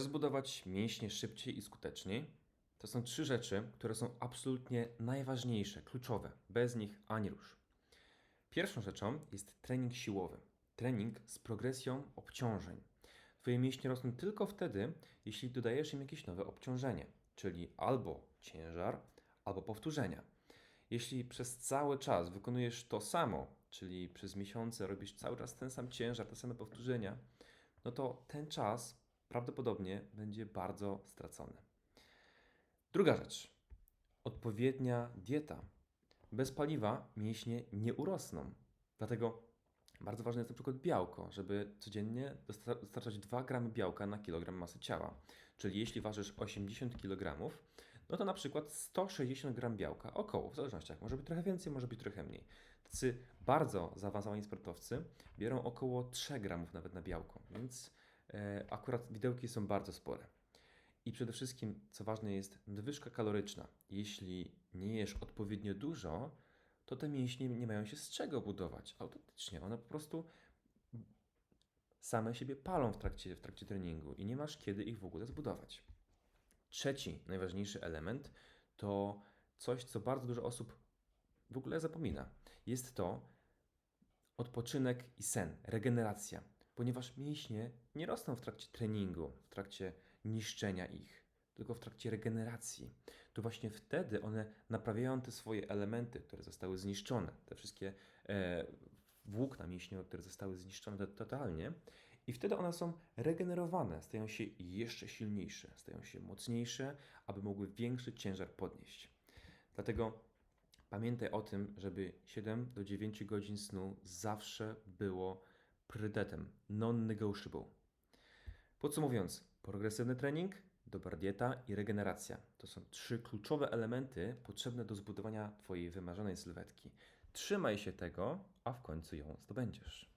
Zbudować mięśnie szybciej i skuteczniej? To są trzy rzeczy, które są absolutnie najważniejsze, kluczowe. Bez nich ani rusz. Pierwszą rzeczą jest trening siłowy. Trening z progresją obciążeń. Twoje mięśnie rosną tylko wtedy, jeśli dodajesz im jakieś nowe obciążenie, czyli albo ciężar, albo powtórzenia. Jeśli przez cały czas wykonujesz to samo, czyli przez miesiące robisz cały czas ten sam ciężar, te same powtórzenia, no to ten czas prawdopodobnie będzie bardzo stracony. Druga rzecz. Odpowiednia dieta. Bez paliwa mięśnie nie urosną. Dlatego bardzo ważne jest na przykład białko, żeby codziennie dosta- dostarczać 2 gramy białka na kilogram masy ciała. Czyli jeśli ważysz 80 kg, no to na przykład 160 gram białka, około, w zależności jak, może być trochę więcej, może być trochę mniej. Tacy bardzo zaawansowani sportowcy biorą około 3 gramów nawet na białko, więc akurat widełki są bardzo spore. I przede wszystkim, co ważne jest, nadwyżka kaloryczna. Jeśli nie jesz odpowiednio dużo, to te mięśnie nie mają się z czego budować. Autentycznie, one po prostu same siebie palą w trakcie, w trakcie treningu i nie masz kiedy ich w ogóle zbudować. Trzeci, najważniejszy element to coś, co bardzo dużo osób w ogóle zapomina. Jest to odpoczynek i sen, regeneracja, ponieważ mięśnie nie rosną w trakcie treningu, w trakcie niszczenia ich, tylko w trakcie regeneracji. To właśnie wtedy one naprawiają te swoje elementy, które zostały zniszczone, te wszystkie e, włókna mięśniowe, które zostały zniszczone to- totalnie, i wtedy one są regenerowane, stają się jeszcze silniejsze, stają się mocniejsze, aby mogły większy ciężar podnieść. Dlatego Pamiętaj o tym, żeby 7 do 9 godzin snu zawsze było priorytetem, non-negotiable. Podsumowując, progresywny trening, dobra dieta i regeneracja to są trzy kluczowe elementy potrzebne do zbudowania Twojej wymarzonej sylwetki. Trzymaj się tego, a w końcu ją zdobędziesz.